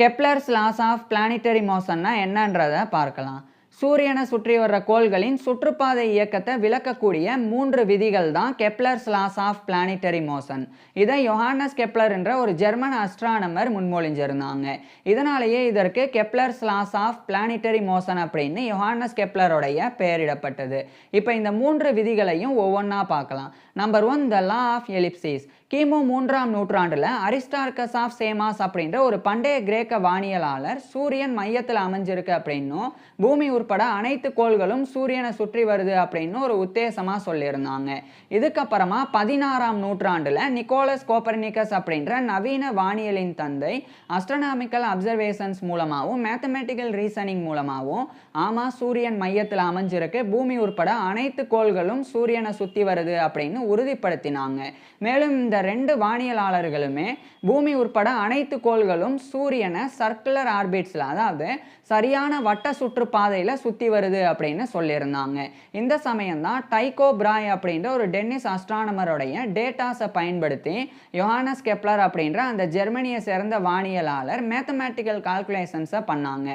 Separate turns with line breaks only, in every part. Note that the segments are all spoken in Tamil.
கெப்லர்ஸ் லாஸ் ஆஃப் பிளானிட்டரி மோஷன்னா என்னன்றதை பார்க்கலாம். சூரியனை சுற்றி வர்ற கோள்களின் சுற்றுப்பாதை இயக்கத்தை விளக்கக்கூடிய மூன்று விதிகள் தான் Kepler's laws of planetary motion. இதை யோஹானஸ் கெப்லர் என்ற ஒரு ஜெர்மன் அஸ்ட்ரானமர் முன்மொழிஞ்சிருந்தாங்க. இதனாலேயே இதற்கு Kepler's laws of planetary motion அப்படின்னு யோஹானஸ் கெப்லருடைய பெயரிடப்பட்டது. இப்போ இந்த மூன்று விதிகளையும் ஒவ்வொன்றா பார்க்கலாம். Number one the law of ellipses கிமு மூன்றாம் நூற்றாண்டில் அரிஸ்டார்கஸ் ஆஃப் சேமாஸ் அப்படின்ற ஒரு பண்டைய கிரேக்க வானியலாளர் சூரியன் மையத்தில் அமைஞ்சிருக்கு அப்படின்னும் பூமி உட்பட அனைத்து கோள்களும் சூரியனை சுற்றி வருது அப்படின்னு ஒரு உத்தேசமாக சொல்லியிருந்தாங்க. இதுக்கப்புறமா பதினாறாம் நூற்றாண்டில் நிக்கோலஸ் கோப்பர்னிக்கஸ் அப்படின்ற நவீன வானியலின் தந்தை அஸ்ட்ரனாமிக்கல் அப்சர்வேஷன்ஸ் மூலமாகவும் மேத்தமெட்டிக்கல் ரீசனிங் மூலமாகவும் ஆமாம் சூரியன் மையத்தில் அமைஞ்சிருக்கு பூமி உட்பட அனைத்து கோள்களும் சூரியனை சுற்றி வருது அப்படின்னு உறுதிப்படுத்தினாங்க. மேலும் இந்த ரெண்டு வானியலாளர்களுமே பூமி உட்பட அனைத்து கோள்களும் சூரியனை சர்க்குலர் ஆர்பிட்ஸில் அதாவது சரியான வட்ட சுற்றுப்பாதையில் சுற்றி வருது அப்படின்னு சொல்லியிருந்தாங்க. இந்த சமயம் தான் டைகோ பிராய் அப்படின்ற ஒரு டென்னிஸ் அஸ்ட்ரானமருடைய டேட்டாஸை பயன்படுத்தி யோஹானஸ் கெப்லர் அப்படின்ற அந்த ஜெர்மனியை சேர்ந்த வானியலாளர் மேத்தமேட்டிக்கல் கால்குலேஷன்ஸை பண்ணாங்க.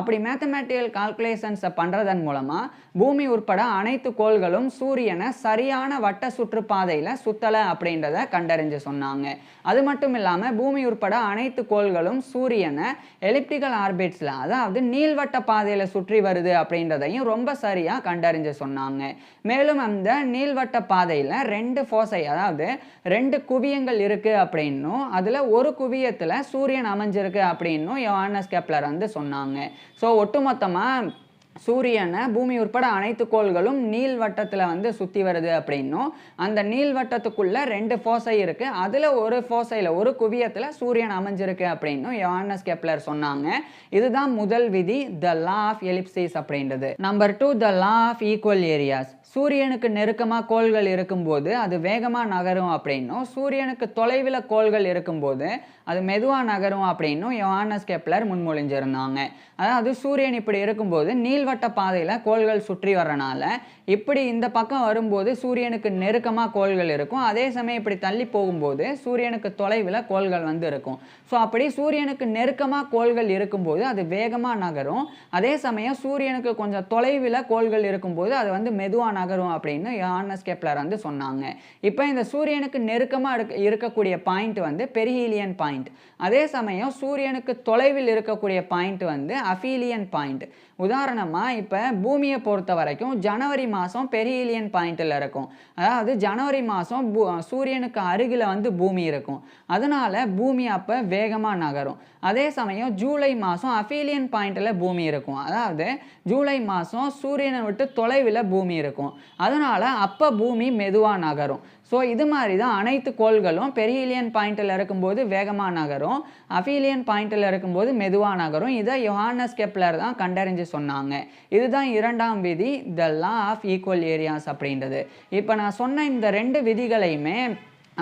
அப்படி மேத்தமேட்டிக்கல் கால்குலேஷன்ஸை பண்ணுறதன் மூலமாக பூமி உட்பட அனைத்து கோள்களும் சூரியனை சரியான வட்ட சுற்றுப்பாதையில் சுத்தலை அப்படின்றத கண்டறிஞ்சு சொன்னாங்க. அது மட்டும் இல்லாமல் பூமி உட்பட அனைத்து கோள்களும் சூரியனை எலிப்டிக்கல் ஆர்பிட்ஸில் அதாவது நீள்வட்ட பாதையில் சுற்றி வருது அப்படின்றதையும் ரொம்ப சரியாக கண்டறிஞ்சு சொன்னாங்க. மேலும் அந்த நீள்வட்ட பாதையில் ரெண்டு ஃபோசை அதாவது ரெண்டு குவியங்கள் இருக்குது அப்படின்னும் அதில் ஒரு குவியத்தில் சூரியன் அமைஞ்சிருக்கு அப்படின்னும் யோஹானஸ் கெப்லர் வந்து சொன்னாங்க. ஸோ ஒட்டுமொத்தமாக சூரியனை பூமி உட்பட அனைத்து கோள்களும் நீள்வட்டத்தில் வந்து சுற்றி வருது அப்படின்னும். அந்த நீள்வட்டத்துக்குள்ளே ரெண்டு ஃபோசை இருக்குது அதில் ஒரு ஃபோசையில் ஒரு குவியத்தில் சூரியன் அமைஞ்சிருக்கு அப்படின்னும் யோனஸ் கெப்லர் சொன்னாங்க. இதுதான் முதல் விதி த லா ஆஃப் எலிப்சிஸ் அப்படின்றது. Number two the law of equal areas சூரியனுக்கு நெருக்கமாக கோள்கள் இருக்கும்போது அது வேகமாக நகரும் அப்படின்னும். சூரியனுக்கு தொலைவில் கோள்கள் இருக்கும்போது அது மெதுவாக நகரும் அப்படின்னும் யோஹானஸ் கெப்லர் முன்மொழிஞ்சிருந்தாங்க. அதாவது சூரியன் இப்படி இருக்கும்போது நீள்வட்ட பாதையில் கோள்கள் சுற்றி வர்றனால இப்படி இந்த பக்கம் வரும்போது சூரியனுக்கு நெருக்கமாக கோள்கள் இருக்கும். அதே சமயம் இப்படி தள்ளி போகும்போது சூரியனுக்கு தொலைவில் கோள்கள் வந்து இருக்கும். ஸோ அப்படி சூரியனுக்கு நெருக்கமாக கோள்கள் இருக்கும்போது அது வேகமாக நகரும். அதே சமயம் சூரியனுக்கு கொஞ்சம் தொலைவில் கோள்கள் இருக்கும்போது அது வந்து மெதுவாக நகரும் அப்படின்னு யோஹானஸ் கெப்லர் வந்து சொன்னாங்க. இப்போ இந்த சூரியனுக்கு நெருக்கமாக இருக்க இருக்கக்கூடிய பாயிண்ட் வந்து பெரிஹீலியன் பாயிண்ட். அதே சமயம் சூரியனுக்கு தொலைவில் இருக்கக்கூடிய பாயிண்ட் வந்து அஃபீலியன் பாயிண்ட். உதாரணமாக இப்போ பூமியை பொறுத்த வரைக்கும் ஜனவரி மாதம் பெரியலியன் பாயிண்டில் இருக்கும். அதாவது ஜனவரி மாதம் பூ சூரியனுக்கு அருகில் வந்து பூமி இருக்கும். அதனால் பூமி அப்போ வேகமாக நகரும். அதே சமயம் ஜூலை மாதம் அஃபீலியன் பாயிண்டில் பூமி இருக்கும். அதாவது ஜூலை மாதம் சூரியனை விட்டு தொலைவில் பூமி இருக்கும். அதனால் அப்போ பூமி மெதுவாக நகரும். ஸோ இது மாதிரி தான் அனைத்து கோள்களும் பெரியலியன் பாயிண்டில் இருக்கும்போது வேகமாக நகரும் அஃபீலியன் பாயிண்டில் இருக்கும்போது மெதுவாக நகரும். இதை யோஹானஸ் கெப்லர் தான் கண்டறிஞ்சு சொன்னாங்க. இதுதான் இரண்டாம் விதி the law of equal areas அப்படின்றது. இப்போ நான் சொன்ன இந்த ரெண்டு விதிகளையுமே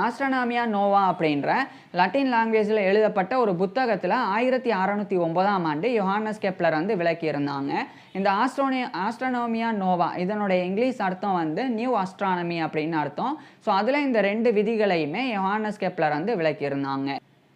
ஆஸ்ட்ரனாமியா நோவா அப்படின்ற லட்டின் லாங்குவேஜில் எழுதப்பட்ட ஒரு புத்தகத்தில் ஆயிரத்தி அறநூற்றி ஒன்பதாம் ஆண்டு யோஹானஸ் கெப்லர் வந்து விளக்கியிருந்தாங்க. இந்த ஆஸ்ட்ரோனி ஆஸ்ட்ரனோமியா நோவா இதனுடைய இங்கிலீஷ் அர்த்தம் வந்து நியூ ஆஸ்ட்ரானமி அப்படின்னு அர்த்தம். ஸோ அதில் இந்த ரெண்டு விதிகளையுமே யோஹானஸ் கெப்லர் வந்து விளக்கியிருந்தாங்க.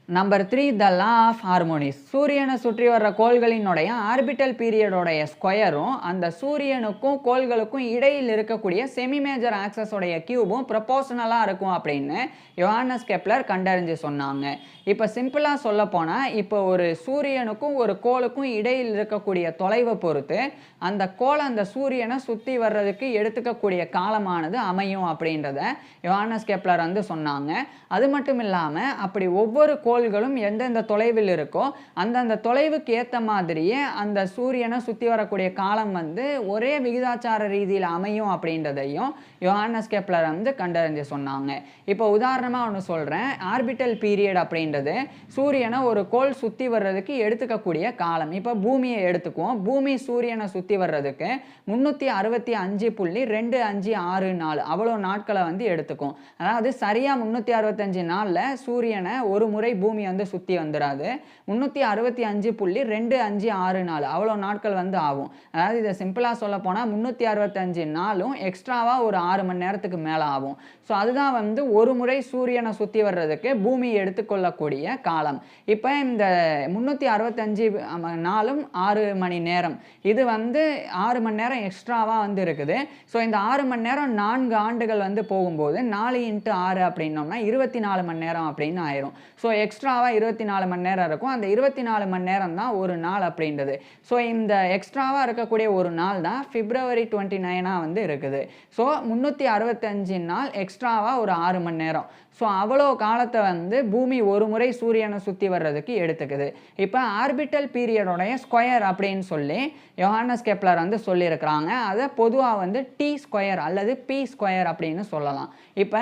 Number three the law of harmonies சூரியனை சுற்றி வர்ற கோள்களினுடைய ஆர்பிட்டல் பீரியடோடைய ஸ்கொயரும் அந்த சூரியனுக்கும் கோள்களுக்கும் இடையில் இருக்கக்கூடிய செமி மேஜர் ஆக்சஸோடைய கியூபும் ப்ரொபோஷனலாக இருக்கும் அப்படின்னு யோஹானஸ் கெப்லர் கண்டறிஞ்சு சொன்னாங்க. இப்போ சிம்பிளாக சொல்ல போனால் இப்போ ஒரு சூரியனுக்கும் ஒரு கோளுக்கும் இடையில் இருக்கக்கூடிய தொலைவை பொறுத்து அந்த கோள் அந்த சூரியனை சுற்றி வர்றதுக்கு எடுத்துக்கக்கூடிய காலமானது அமையும் அப்படின்றத யோஹானஸ் கெப்லர் வந்து சொன்னாங்க. அது மட்டும் இல்லாமல் அப்படி ஒவ்வொரு கோள்களும் எந்தெந்த தொலைவில் இருக்கோ அந்தந்த தொலைவுக்கு ஏற்ற மாதிரியே அந்த சூரியனை சுற்றி வரக்கூடிய காலம் வந்து ஒரே விகிதாச்சார ரீதியில் அமையும் அப்படின்றதையும் யோஹானஸ் கெப்லர் வந்து கண்டறிஞ்சு சொன்னாங்க. இப்போ உதாரணமாக ஒன்று சொல்கிறேன் ஆர்பிட்டல் பீரியட் அப்படின்றது சூரியனை ஒரு கோள் சுற்றி வர்றதுக்கு எடுத்துக்கக்கூடிய காலம். இப்போ பூமியை எடுத்துக்குவோம். பூமி சூரியனை சுற்றி வர்றதுக்கு முந்நூற்றி அறுபத்தி அஞ்சு புள்ளி ரெண்டு அஞ்சு ஆறு நாலு. அவ்வளோ நாட்களை வந்து எடுத்துக்கும். அதாவது சரியாக முந்நூற்றி அறுபத்தஞ்சு நாளில் சூரியனை ஒரு முறை பூமி வந்து சுற்றி வந்துடாது முந்நூற்றி அறுபத்தி அஞ்சு புள்ளி ரெண்டு அஞ்சு ஆறு நாலு. அவ்வளோ நாட்கள் வந்து ஆகும். அதாவது இதை சிம்பிளாக சொல்ல போனால் முந்நூற்றி அறுபத்தஞ்சு நாளும் எக்ஸ்ட்ராவாக ஒரு ஆறு மணி நேரத்துக்கு மேலே ஆகும். ஸோ அதுதான் வந்து ஒரு முறை சூரியனை சுற்றி வர்றதுக்கு பூமி எடுத்துக்கொள்ளக்கூடிய காலம். இப்போ இந்த முந்நூற்றி அறுபத்தஞ்சு நாளும் ஆறு மணி நேரம். இது வந்து ஆறு மணி நேரம் எக்ஸ்ட்ராவாக வந்து இருக்குது. ஸோ இந்த ஆறு மணி நேரம் நான்கு ஆண்டுகள் வந்து போகும்போது நாலு இன்ட்டு ஆறு அப்படின்னோம்னா இருபத்தி நாலு மணி நேரம் அப்படின்னு ஆயிரும். ஸோ எக்ஸ்ட்ராவாக இருபத்தி நாலு மணி நேரம் இருக்கும். அந்த இருபத்தி நாலு மணி நேரம் தான் ஒரு நாள் அப்படின்றது. ஸோ இந்த எக்ஸ்ட்ராவாக இருக்கக்கூடிய ஒரு நாள் தான் பிப்ரவரி டுவெண்ட்டி நைனாக வந்து இருக்குது. ஸோ முந்நூற்றி அறுபத்தஞ்சு நாள் எக்ஸ் எக்ஸ்ட்ராவாக ஒரு ஆறு மணி நேரம். ஸோ அவ்வளோ காலத்தை வந்து பூமி ஒரு முறை சூரியனை சுற்றி வர்றதுக்கு எடுத்துக்குது. இப்போ ஆர்பிட்டல் பீரியடோடைய ஸ்கொயர் அப்படின்னு சொல்லி யோஹானஸ் கெப்லர் வந்து சொல்லியிருக்கிறாங்க. அதை பொதுவாக வந்து டி ஸ்கொயர் அல்லது பி ஸ்கொயர் அப்படின்னு சொல்லலாம். இப்போ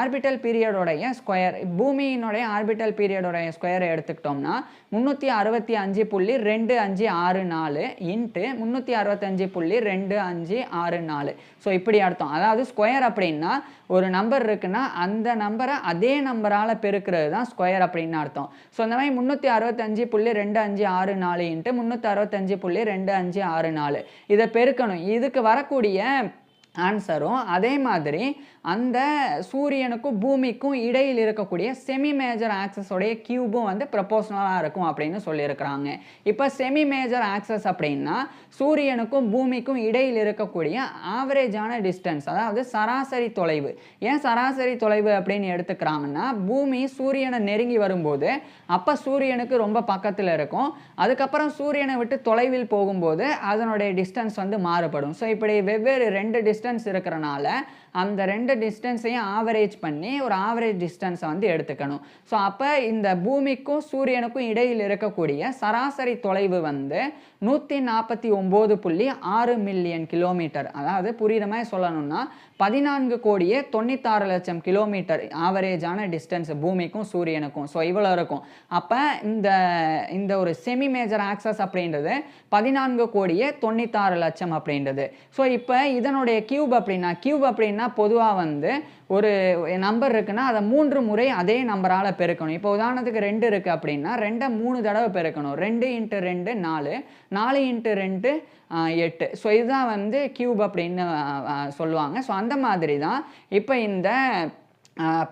ஆர்பிட்டல் பீரியடோடைய ஸ்கொயர் பூமியினுடைய ஆர்பிட்டல் பீரியடோடைய ஸ்கொயரை எடுத்துக்கிட்டோம்னா முந்நூற்றி அறுபத்தி அஞ்சு புள்ளி ரெண்டு அஞ்சு ஆறு நாலு இன்ட்டு முந்நூற்றி அறுபத்தஞ்சு புள்ளி ரெண்டு அஞ்சு ஆறு நாலு. ஸோ இப்படி அர்த்தம். அதாவது ஸ்கொயர் அப்படின்னா ஒரு நம்பர் இருக்குன்னா அந்த நம்பரை அதே நம்பரால் பெருக்கிறது தான் ஸ்கொயர் அப்படின்னு அர்த்தம். ஸோ இந்த மாதிரி முந்நூற்றி அறுபத்தஞ்சு புள்ளி ரெண்டு அஞ்சு ஆறு நாலு இன்ட்டு முந்நூற்றி அறுபத்தஞ்சு புள்ளி ரெண்டு அஞ்சு ஆறு நாலு இதை பெருக்கணும். இதுக்கு வரக்கூடிய ஆன்சரும் அதே மாதிரி அந்த சூரியனுக்கும் பூமிக்கும் இடையில் இருக்கக்கூடிய செமி மேஜர் ஆக்சஸோடைய கியூபும் வந்து ப்ரப்போஷனலாக இருக்கும் அப்படின்னு சொல்லியிருக்கிறாங்க. இப்போ செமி மேஜர் ஆக்சஸ் அப்படின்னா சூரியனுக்கும் பூமிக்கும் இடையில் இருக்கக்கூடிய ஆவரேஜான டிஸ்டன்ஸ் அதாவது சராசரி தொலைவு. ஏன் சராசரி தொலைவு அப்படின்னு எடுத்துக்கிறாங்கன்னா பூமி சூரியனை நெருங்கி வரும்போது அப்போ சூரியனுக்கு ரொம்ப பக்கத்தில் இருக்கும். அதுக்கப்புறம் சூரியனை விட்டு தொலைவில் போகும்போது அதனுடைய டிஸ்டன்ஸ் வந்து மாறுபடும். ஸோ இப்படி வெவ்வேறு ரெண்டு டிஸ்டன்ஸ் இருக்கிறனால அந்த ரெண்டு டிஸ்டன்ஸையும் ஆவரேஜ் பண்ணி ஒரு ஆவரேஜ் டிஸ்டன்ஸை வந்து எடுத்துக்கணும். ஸோ அப்போ இந்த பூமிக்கும் சூரியனுக்கும் இடையில் இருக்கக்கூடிய சராசரி தொலைவு வந்து நூற்றி நாற்பத்தி ஒம்பது புள்ளி ஆறு மில்லியன் கிலோமீட்டர் அதாவது புரியுற மாதிரி சொல்லணும்னா பதினான்கு கோடியே தொண்ணூத்தாறு லட்சம் கிலோமீட்டர் ஆவரேஜான டிஸ்டன்ஸ் பூமிக்கும் சூரியனுக்கும். ஸோ இவ்வளோ இருக்கும். அப்போ இந்த இந்த ஒரு செமி மேஜர் ஆக்சஸ் அப்படின்றது பதினான்கு கோடியே தொண்ணூத்தாறு லட்சம் அப்படின்றது. ஸோ இப்போ இதனுடைய கியூப் அப்படின்னா கியூப் அப்படின்னா பொதுவாக வந்து ஒரு நம்பர் இருக்குன்னா அதை மூன்று முறை அதே நம்பரால் பெருக்கணும். இப்போ உதாரணத்துக்கு ரெண்டு இருக்குது அப்படின்னா ரெண்டை மூணு தடவை பெருக்கணும். ரெண்டு இன்ட்டு ரெண்டு நாலு. நாலு இன்ட்டு ரெண்டு எட்டு. ஸோ இதுதான் வந்து கியூப் அப்படின்னு சொல்லுவாங்க. ஸோ அந்த மாதிரி தான் இப்போ இந்த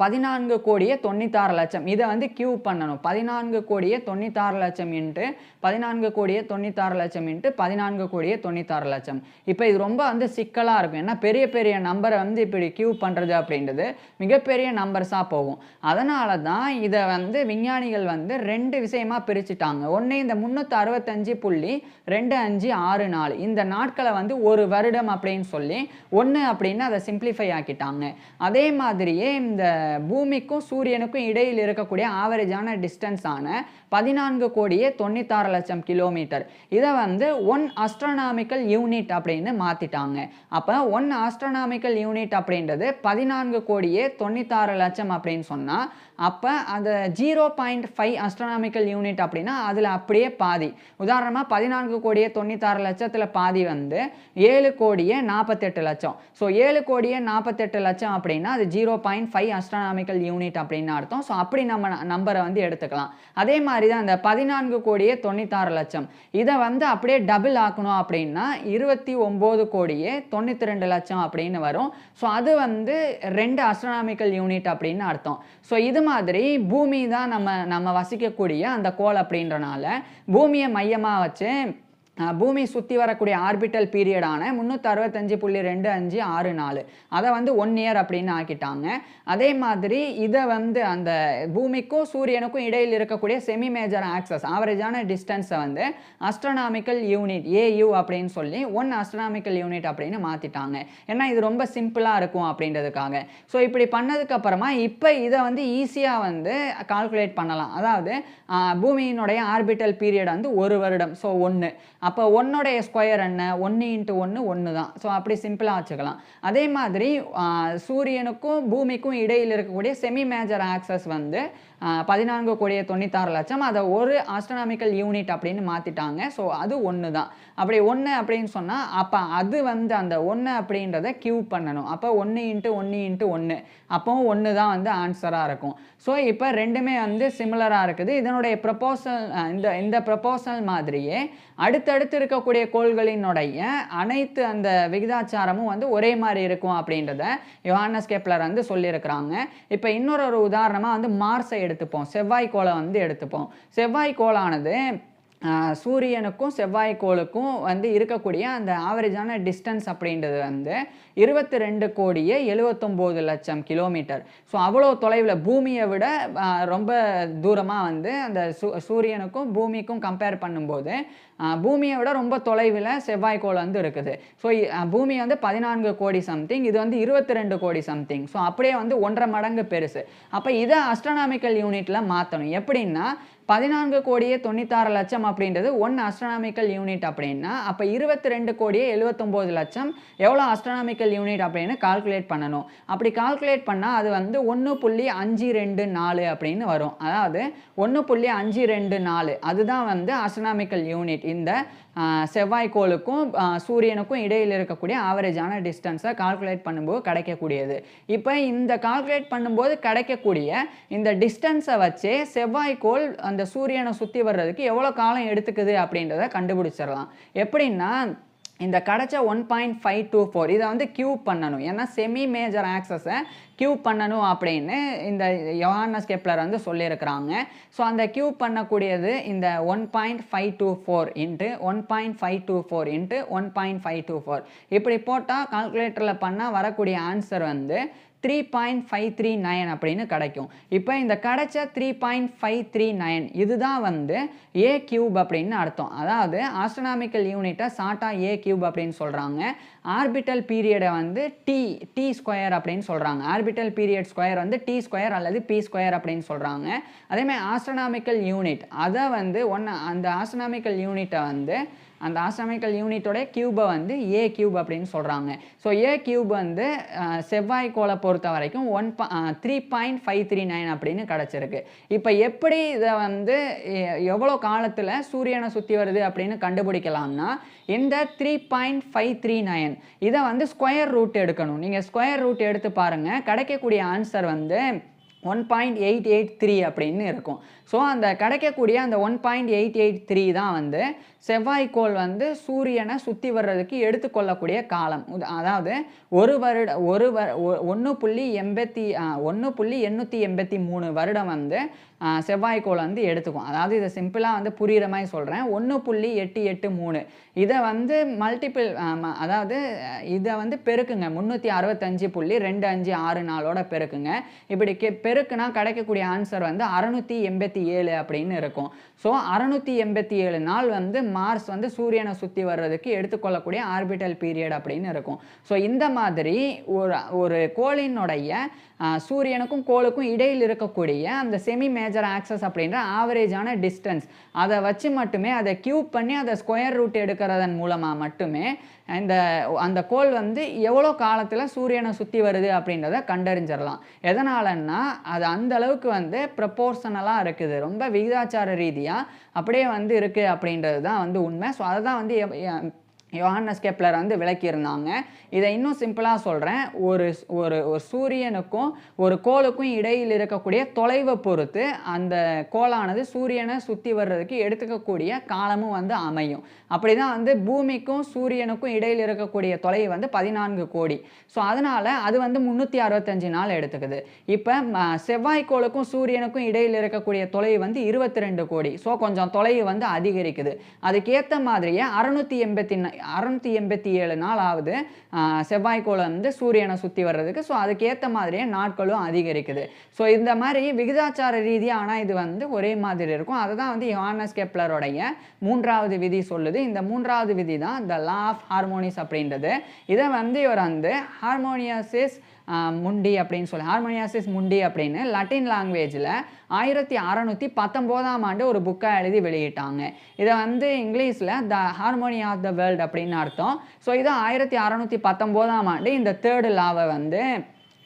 பதினான்கு கோடியே தொண்ணூத்தாறு லட்சம். இதை வந்து கியூ பண்ணணும். பதினான்கு கோடியே தொண்ணூத்தாறு லட்சம் இன்ட்டு பதினான்கு கோடியே தொண்ணூத்தாறு லட்சம் இன்ட்டு பதினான்கு கோடியே தொண்ணூத்தாறு லட்சம். இப்போ இது ரொம்ப வந்து சிக்கலாக இருக்கும். ஏன்னா பெரிய பெரிய நம்பரை வந்து இப்படி கியூ பண்ணுறது அப்படின்றது மிகப்பெரிய நம்பர்ஸாக போகும். அதனால தான் இதை வந்து விஞ்ஞானிகள் வந்து ரெண்டு விஷயமா பிரிச்சுட்டாங்க. ஒன்று இந்த முந்நூற்றி அறுபத்தஞ்சு புள்ளி ரெண்டு அஞ்சு ஆறு நாலு. இந்த நாட்களை வந்து ஒரு வருடம் அப்படின்னு சொல்லி ஒன்று அப்படின்னு அதை சிம்பிளிஃபை ஆக்கிட்டாங்க. அதே மாதிரியே இந்த பூமிக்கும் சூரியனுக்கும் இடையில் இருக்கக்கூடிய ஆவரேஜான டிஸ்டன்ஸான பதினான்கு கோடியே தொண்ணூத்தாறு லட்சம் கிலோமீட்டர் இதை வந்து ஒன் அஸ்ட்ரானாமிக்கல் யூனிட் அப்படின்னு மாற்றிட்டாங்க அப்போ ஒன் ஆஸ்ட்ரானாமிக்கல் யூனிட் அப்படின்றது பதினான்கு கோடியே தொண்ணூத்தாறு லட்சம் அப்படின்னு சொன்னால் அப்போ அந்த zero point five astronomical unit அப்படின்னா அதில் அப்படியே பாதி. உதாரணமாக பதினான்கு கோடியே தொண்ணூத்தாறு லட்சத்தில் பாதி வந்து ஏழு கோடியே நாற்பத்தெட்டு லட்சம். ஸோ ஏழு கோடியே நாற்பத்தெட்டு லட்சம் அப்படின்னா அது zero point five astronomical unit அப்படின்னு அர்த்தம். ஸோ அப்படி நம்ம நம்பரை வந்து எடுத்துக்கலாம். அதே மாதிரி தான் இந்த பதினான்கு கோடியே தொண்ணூத்தாறு லட்சம். இதை வந்து அப்படியே டபுள் ஆக்கணும் அப்படின்னா இருபத்தி ஒம்பது கோடியே தொண்ணூற்றி ரெண்டு லட்சம் அப்படின்னு வரும். ஸோ அது வந்து ரெண்டு அஸ்ட்ரானாமிக்கல் யூனிட் அப்படின்னு அர்த்தம். ஸோ இது மாதிரி பூமி தான் நம்ம நம்ம வசிக்கக்கூடிய அந்த கோள் அப்படின்றனால பூமியை மையமாக வச்சு பூமி சுற்றி வரக்கூடிய ஆர்பிட்டல் பீரியடான முந்நூற்றி அறுபத்தஞ்சு புள்ளி ரெண்டு அஞ்சு ஆறு நாலு. அதை வந்து ஒன் இயர் அப்படின்னு ஆக்கிட்டாங்க. அதே மாதிரி இதை வந்து அந்த பூமிக்கும் சூரியனுக்கும் இடையில் இருக்கக்கூடிய செமி மேஜர் ஆக்சஸ் ஆவரேஜான டிஸ்டன்ஸை வந்து அஸ்ட்ரனாமிக்கல் யூனிட் ஏயு அப்படின்னு சொல்லி ஒன் அஸ்ட்ரனாமிக்கல் யூனிட் அப்படின்னு மாற்றிட்டாங்க ஏன்னா இது ரொம்ப சிம்பிளாக இருக்கும் அப்படின்றதுக்காக. ஸோ இப்படி பண்ணதுக்கப்புறமா இப்போ இதை வந்து ஈஸியாக வந்து கால்குலேட் பண்ணலாம். அதாவது பூமியினுடைய ஆர்பிட்டல் பீரியட் வந்து ஒரு வருடம். ஸோ ஒன்று அப்போ ஒன்னுடைய ஸ்கொயர் என்ன? ஒன்று இன்ட்டு ஒன்று ஒன்று தான் ஸோ அப்படி சிம்பிளாக வச்சுக்கலாம். அதே மாதிரி சூரியனுக்கும் பூமிக்கும் இடையில் இருக்கக்கூடிய செமி மேஜர் ஆக்சஸ் வந்து பதினான்கு கோடியே தொண்ணூத்தாறு லட்சம். அதை ஒரு ஆஸ்ட்ரனாமிக்கல் யூனிட் அப்படின்னு மாற்றிட்டாங்க ஸோ அது ஒன்று தான் அப்படி ஒன்று அப்படின்னு சொன்னால் அப்போ அது வந்து அந்த ஒன்று அப்படின்றத கியூ பண்ணணும். அப்போ ஒன்று இன்ட்டு ஒன்று இன்ட்டு ஒன்று அப்போவும் ஒன்று தான் வந்து ஆன்சராக இருக்கும். ஸோ இப்போ ரெண்டுமே வந்து சிமிலராக இருக்குது. இதனுடைய ப்ரப்போசல் இந்த இந்த ப்ரப்போசல் மாதிரியே அடுத்தடுத்து இருக்கக்கூடிய கோள்களினுடைய அனைத்து அந்த விகிதாச்சாரமும் வந்து ஒரே மாதிரி இருக்கும் அப்படின்றத யோஹானஸ் கெப்லர் வந்து சொல்லியிருக்கிறாங்க. இப்போ இன்னொரு ஒரு உதாரணமாக வந்து மார்ஸை எடுத்துப்போம். செவ்வாய் கோளை வந்து எடுத்துப்போம். செவ்வாய் கோளானது சூரியனுக்கும் செவ்வாய் கோளுக்கும் வந்து இருக்கக்கூடிய அந்த ஆவரேஜான டிஸ்டன்ஸ் அப்படின்றது வந்து இருபத்தி ரெண்டு கோடியே எழுவத்தொம்போது லட்சம் கிலோமீட்டர். ஸோ அவ்வளோ தொலைவில் பூமியை விட ரொம்ப தூரமாக வந்து அந்த சூ சூரியனுக்கும் பூமிக்கும் கம்பேர் பண்ணும்போது பூமியை விட ரொம்ப தொலைவில் செவ்வாய்க்கோள் வந்து இருக்குது. ஸோ பூமி வந்து பதினான்கு கோடி சம்திங் இது வந்து இருபத்தி ரெண்டு கோடி சம்திங் ஸோ அப்படியே வந்து ஒன்றரை மடங்கு பெருசு. அப்போ இதை அஸ்ட்ரானாமிக்கல் யூனிட்டில் மாற்றணும் எப்படின்னா பதினான்கு கோடியே தொண்ணூத்தாறு லட்சம் அப்படின்றது ஒன் அஸ்ட்ரானாமிக்கல் யூனிட் அப்படின்னா அப்போ இருபத்தி ரெண்டு கோடியே எழுவத்தொம்போது லட்சம். எவ்வளோ அஸ்ட்ரானாமிக்கல் யூனிட் அப்படின்னு கால்குலேட் பண்ணணும். அப்படி கால்குலேட் பண்ணால் அது வந்து ஒன்று புள்ளி அஞ்சு ரெண்டு நாலு அப்படின்னு வரும். அதாவது ஒன்று புள்ளி அஞ்சு ரெண்டு நாலு. அதுதான் வந்து அஸ்ட்ரானாமிக்கல் யூனிட் இந்த செவ்வாய்க்கோளுக்கும் சூரியனுக்கும் இடையில் இருக்கக்கூடிய ஆவரேஜான டிஸ்டன்ஸை கால்குலேட் பண்ணும்போது கிடைக்கக்கூடியது. இப்போ இந்த கால்குலேட் பண்ணும்போது கிடைக்கக்கூடிய இந்த டிஸ்டன்ஸை வச்சே செவ்வாய்க்கோள் அந்த சூரியனை சுற்றி வர்றதுக்கு எவ்வளோ காலம் எடுத்துக்குது அப்படின்றத கண்டுபிடிச்சிடலாம். எப்படின்னா இந்த கிடச்ச one point five two four இதை வந்து கியூப் பண்ணணும். ஏன்னா செமி மேஜர் ஆக்சஸை கியூப் பண்ணணும் அப்படின்னு இந்த யோஹானஸ் கெப்லர் வந்து சொல்லியிருக்கிறாங்க. ஸோ அந்த கியூப் பண்ணக்கூடியது இந்த one point five two four into one point five two four into one point five two four இப்படி போட்டால் கால்குலேட்டரில் பண்ணால் வரக்கூடிய ஆன்சர் வந்து three point five three nine அப்படின்னு கிடைக்கும். இப்போ இந்த கிடைச்ச three point five three nine இதுதான் வந்து ஏ கியூப் அப்படின்னு அர்த்தம். அதாவது ஆஸ்ட்ரனாமிக்கல் யூனிட்டை சாட்டா ஏ கியூப் அப்படின்னு சொல்கிறாங்க ஆர்பிட்டல் பீரியடை வந்து டி டி ஸ்கொயர் அப்படின்னு சொல்கிறாங்க ஆர்பிட்டல் பீரியட் ஸ்கொயர் வந்து டி ஸ்கொயர் அல்லது பி ஸ்கொயர் அப்படின்னு சொல்கிறாங்க அதேமாதிரி ஆஸ்ட்ரனாமிக்கல் யூனிட் அதை வந்து ஒன்று அந்த ஆஸ்ட்ரனாமிக்கல் யூனிட்டை வந்து அந்த ஆஸ்ட்ராமிக்கல் யூனிட்டோட கியூபை வந்து ஏ கியூப் அப்படின்னு சொல்கிறாங்க ஸோ ஏ கியூப் வந்து செவ்வாய் கோளை பொறுத்த வரைக்கும் one three point five three nine அப்படின்னு கிடச்சிருக்கு. இப்போ எப்படி இதை வந்து எவ்வளோ காலத்தில் சூரியனை சுற்றி வருது அப்படின்னு கண்டுபிடிக்கலாம்னா இந்த three point five three nine இதை வந்து ஸ்கொயர் ரூட் எடுக்கணும். நீங்கள் ஸ்கொயர் ரூட் எடுத்து பாருங்கள் கிடைக்கக்கூடிய ஆன்சர் வந்து one point eight eight three அப்படின்னு இருக்கும். ஸோ அந்த கிடைக்கக்கூடிய அந்த one point eight eight three தான் வந்து செவ்வாய்க்கோள் வந்து சூரியனை சுற்றி வர்றதுக்கு எடுத்துக்கொள்ளக்கூடிய காலம். உத- அதாவது ஒரு வருட ஒரு வ ஒன்று புள்ளி எண்பத்தி ஒன்று புள்ளி எண்ணூற்றி எண்பத்தி மூணு வருடம் வந்து செவ்வாய்க்கோள் வந்து எடுத்துக்கும். அதாவது இதை சிம்பிளாக வந்து புரிகிற மாதிரி சொல்கிறேன் ஒன்று புள்ளி எட்டு எட்டு மூணு. இதை வந்து மல்டிபிள் அதாவது இதை வந்து பெருக்குங்க. முந்நூற்றி அறுபத்தஞ்சு புள்ளி ரெண்டு அஞ்சு ஆறு நாளோட பெருக்குங்க. இப்படி கே பெருக்குனா கிடைக்கக்கூடிய ஆன்சர் வந்து அறநூற்றி எண்பத்தி ஏழு அப்படின்னு இருக்கும். ஸோ அறநூற்றி எண்பத்தி ஏழு நாள் வந்து மார்ஸ் வந்து சூரியனை சுற்றி வர்றதுக்கு எடுத்துக்கொள்ளக்கூடிய ஆர்பிட்டல் பீரியட் அப்படின்னு இருக்கும். ஸோ இந்த மாதிரி ஒரு ஒரு கோளினுடைய சூரியனுக்கும் கோளுக்கும் இடையில் இருக்கக்கூடிய அந்த செமி மேஜர் ஆக்சஸ் அப்படின்ற ஆவரேஜான டிஸ்டன்ஸ் அதை வச்சு மட்டுமே அதை கியூப் பண்ணி அதை ஸ்கொயர் ரூட் எடுக்கிறதன் மூலமாக மட்டுமே இந்த அந்த கோள் வந்து எவ்வளோ காலத்தில் சூரியனை சுற்றி வருது அப்படின்றத கண்டறிஞ்சிடலாம். எதனாலன்னா அது அந்த அளவுக்கு வந்து ப்ரப்போர்ஷனலாக இருக்குது. ரொம்ப விகிதாச்சார ரீதியாக அப்படியே வந்து இருக்குது அப்படின்றது தான் வந்து உண்மை. ஸோ அதை தான் வந்து எ- எ- கெப்லர் வந்து விளக்கியிருந்தாங்க. இதை இன்னும் சிம்பிளாக சொல்கிறேன் ஒரு ஒரு ஒரு சூரியனுக்கும் ஒரு கோளுக்கும் இடையில் இருக்கக்கூடிய தொலைவை பொறுத்து அந்த கோளானது சூரியனை சுற்றி வர்றதுக்கு எடுத்துக்கக்கூடிய காலமும் வந்து அமையும். அப்படி தான் வந்து பூமிக்கும் சூரியனுக்கும் இடையில் இருக்கக்கூடிய தொலைவு வந்து பதினான்கு கோடி. ஸோ அதனால் அது வந்து முந்நூற்றி அறுபத்தஞ்சு நாள் எடுத்துக்குது. இப்போ செவ்வாய்க்கோளுக்கும் சூரியனுக்கும் இடையில் இருக்கக்கூடிய தொலைவு வந்து இருபத்தி ரெண்டு கோடி. ஸோ கொஞ்சம் தொலைவு வந்து அதிகரிக்குது. அதுக்கேற்ற மாதிரியே அறுநூற்றி எண்பத்தி அறநூற்றி எண்பத்தி ஏழு நாள் ஆகுது செவ்வாய்க்கோளை வந்து சூரியனை சுற்றி வர்றதுக்கு. ஸோ அதுக்கேற்ற மாதிரியே நாட்களும் அதிகரிக்குது. ஸோ இந்த மாதிரி விகிதாச்சார ரீதியாக ஆனால் இது வந்து ஒரே மாதிரி இருக்கும். அதை தான் வந்து யோனஸ் கெப்லருடைய மூன்றாவது விதி சொல்லுது. இந்த மூன்றாவது விதி தான் த லா ஆஃப் ஹார்மோனிஸ் அப்படின்றது. இதை வந்து இவர் வந்து ஹார்மோனியசிஸ் முண்டி அப்படின்னு சொல்லி ஹார்மோனியாசிஸ் முண்டி அப்படின்னு லட்டின் லாங்குவேஜில் ஆயிரத்தி அறநூற்றி பத்தொம்போதாம் ஆண்டு ஒரு புக்கை எழுதி வெளியிட்டாங்க. இதை வந்து இங்கிலீஷில் the harmony of the world அப்படின்னு அர்த்தம். ஸோ இது ஆயிரத்தி அறநூற்றி பத்தொம்போதாம் ஆண்டு இந்த தேர்டு லாவை வந்து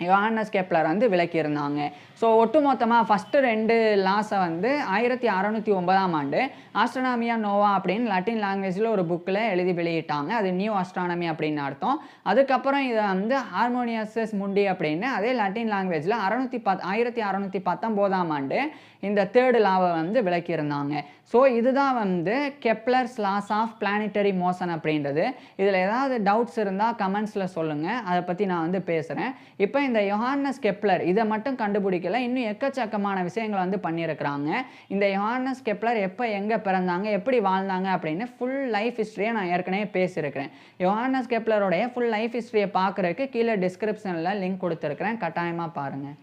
யோஹானஸ் கெப்லர் வந்து விளக்கியிருந்தாங்க. ஸோ ஒட்டுமொத்தமாக ஃபஸ்ட்டு ரெண்டு லாஸை வந்து ஆயிரத்தி அறநூற்றி ஒன்பதாம் ஆண்டு ஆஸ்ட்ரோனாமியா நோவா அப்படின்னு லட்டின் லாங்குவேஜில் ஒரு புக்கில் எழுதி வெளியிட்டாங்க. அது நியூ ஆஸ்ட்ரானமி அப்படின்னு அர்த்தம். அதுக்கப்புறம் இதை வந்து ஹார்மோனியஸஸ் முண்டி அப்படின்னு அதே லட்டின் லாங்குவேஜில் அறநூற்றி பத் ஆயிரத்தி அறநூற்றி பத்தொம்போதாம் ஆண்டு இந்த தேர்டு லாவை வந்து விளக்கியிருந்தாங்க. ஸோ இதுதான் வந்து Kepler's laws of planetary motion அப்படின்றது. இதில் ஏதாவது டவுட்ஸ் இருந்தால் கமெண்ட்ஸில் சொல்லுங்கள் அதை பற்றி நான் வந்து பேசுகிறேன் இப்போ இந்த யோஹானஸ் கெப்லர் இதை மட்டும் கண்டுபிடிக்கல. இன்னும் எக்கச்சக்கமான விஷயங்கள் வந்து பண்ணியிருக்கிறாங்க. இந்த யோஹானஸ் கெப்லர் எப்போ எங்கே பிறந்தாங்க எப்படி வாழ்ந்தாங்க அப்படின்னு ஃபுல் லைஃப் ஹிஸ்ட்ரியை நான் ஏற்கனவே பேசியிருக்கிறேன். யோஹானஸ் கெப்லருடைய ஃபுல் லைஃப் ஹிஸ்ட்ரியை பார்க்குறதுக்கு கீழே டிஸ்கிரிப்ஷனில் லிங்க் கொடுத்துருக்குறேன். கட்டாயமாக பாருங்கள்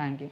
தேங்க்யூ